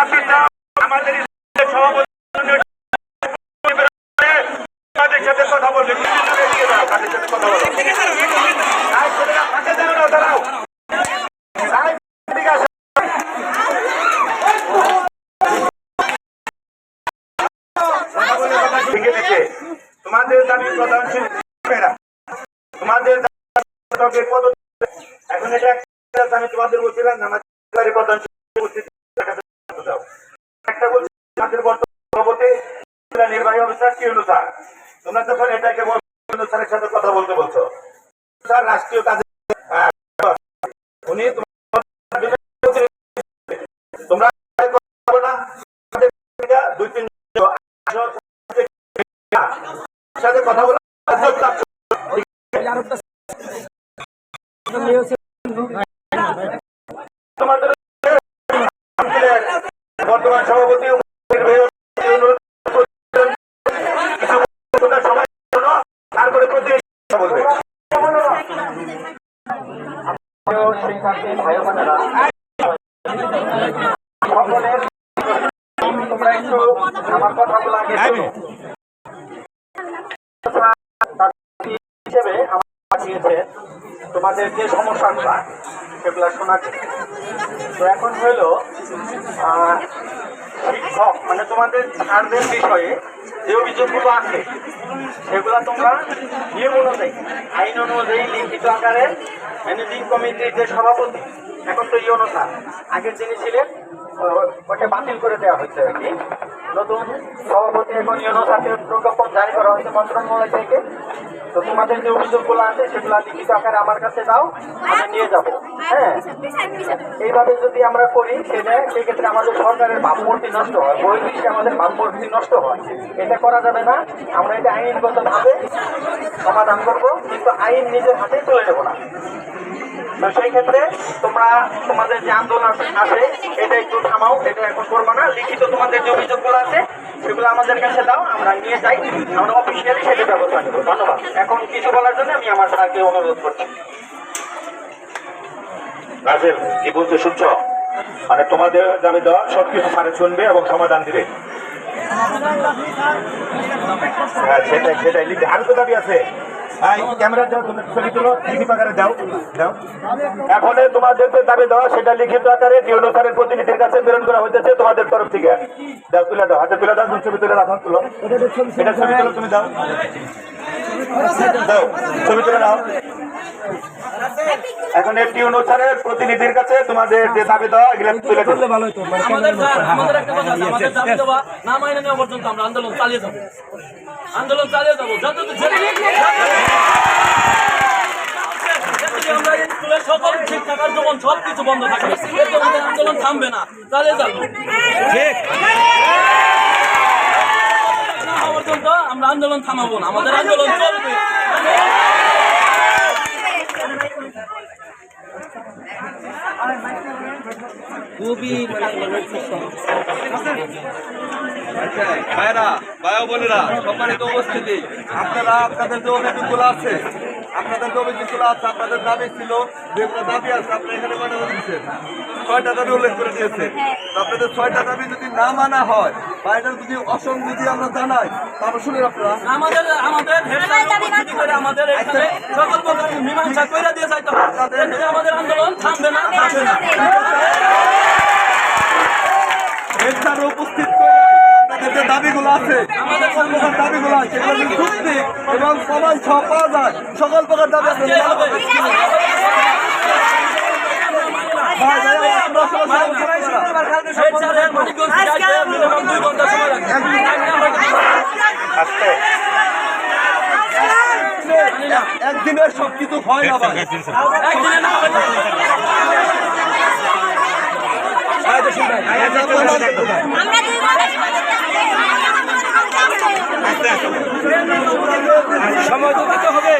আমাদের তাদের সাথে কথা তোমাদের দাবি এখন এটা আমি তোমাদের বলছিলাম আমাদের প্রধান শিল্পী উপস্থিত কাছে দাও। একটা বলছি, আমাদের বর্তমান নির্বাহী অফিসার কি অনুসার তোমরা তখন এটাকে বল স্যারের সাথে কথা বলতে বলছো। স্যার, রাষ্ট্রীয় কাজে উনি তোমরা না। দুই, তিন সাথে কথা বলো। তোমাদের বর্তমান সভাপতি তারপরে প্রতি বলবে। তোমরা একটু আমার কথাগুলো আগে হিসেবে আমার পাঠিয়েছে তোমাদের যে সমস্যাগুলা সেগুলা জন্য। তো এখন হইল আহ, শিক্ষক মানে তোমাদের ছাড়দের বিষয়ে যে অভিযোগগুলো আছে, সেগুলো তোমরা নিয়ম অনুযায়ী, আইন অনুযায়ী লিখিত আকারে ম্যানেজিং কমিটির যে সভাপতি এখন তো ইয়নো স্যার আগের যিনি ছিলেন ও- ওটা বাতিল করে দেওয়া হয়েছে আর কি। নতুন সভাপতি এখন স্যারকে প্রজ্ঞাপন জারি করা হয়েছে মন্ত্রণালয় থেকে। তো তোমাদের যে অভিযোগগুলো আছে, সেগুলো লিখিত আকারে আমার কাছে দাও, আমি নিয়ে যাব। হ্যাঁ? এইভাবে যদি আমরা করি, সেটা সেক্ষেত্রে আমাদের সরকারের ভাবমূর্তি নষ্ট হয়, বহির্বিশ্বে আমাদের ভাবমূর্তি নষ্ট হয়। এটা করা যাবে না। আমরা এটা আইনগত ভাবে সমাধান করব, কিন্তু আইন নিজের হাতে তুলে নেব না। তো সেই ক্ষেত্রে তোমরা তোমাদের যে আন্দোলন আছে, এটা একটু থামাও, এটা এখন করব না। লিখিত তোমাদের যে অভিযোগগুলো আছে, সেগুলো আমাদের কাছে দাও, আমরা নিয়ে যাই। আমরা অফিসিয়ালি সেটা ব্যবস্থা নেব। ধন্যবাদ। এখন কিছু বলার জন্য আমি আমার স্যারকে অনুরোধ করছি। রাজেল কি বলতে শুনছ? মানে তোমাদের দাবি দেওয়া সবকিছু স্যারে শুনবে এবং সমাধান দিবে। হ্যাঁ সেটাই সেটাই। লিখবে আরও তো দাবি আছে। হ্যাঁ ক্যামেরা দাও তুমি ছবি দাও সেটা লিখিত আকারে ডিওনো স্যারের প্রতিনিধির কাছে প্রেরণ করা হইতেছে তোমাদের তরফ থেকে। দাও তুলে দাও, হাতে তুলে দাও, তুমি ছবি তুলে রাখো ছবি তুলো, তুমি দাও দাও ছবি তুলে দাও এখন একটি অনুসারের প্রতিনিধির কাছে তোমাদের যে দাবি দেওয়া এগুলো তুলে আমাদের স্যার আমাদের একটা কথা আছে আমাদের দাবি দেওয়া না মাইনে নেওয়া পর্যন্ত আমরা আন্দোলন চালিয়ে যাব। আন্দোলন চালিয়ে যাব যত আমরা সকল শিক্ষা কার্যক্রম বন্ধ থাকবে এতে আমাদের আন্দোলন থামবে না চালিয়ে যাব। না আমরা আন্দোলন থামাবো না আমাদের আন্দোলন চলবে। ভাইরা ভাই বোনেরা সম্মানিত উপস্থিতি। আপনারা আপনাদের যে অভিযোগগুলো আছে? আপনাদের যে অভিযোগগুলো আছে? আপনাদের দাবি ছিল যেগুলো দাবি আছে আপনারা এখানে মানে দিচ্ছেন ছয়টা দাবি উল্লেখ করে দিয়েছে আপনাদের ছয়টা দাবি যদি না মানা হয় বা যদি অসংগতি আমরা জানাই তারপর শুনেন আপনারা। আমাদের আমাদের হেড স্যার উপস্থিতি করে আমাদের এখানে সকল মীমাংসা করে দিয়ে যাইতে হবে। আমাদের আন্দোলন থামবে না থামবে না হেডস্যার উপস্থিত করে আপনাদের যে দাবিগুলো আছে সকল প্রকার দাবিগুলো আছে। যদি এবং পাওয়া যায়। সকল প্রকার দাবি সবাই সবাই সবাই সবাই একদিনের সব কিছু হয় না ভাই। একদিনে না সময় জোখ দিতে হবে।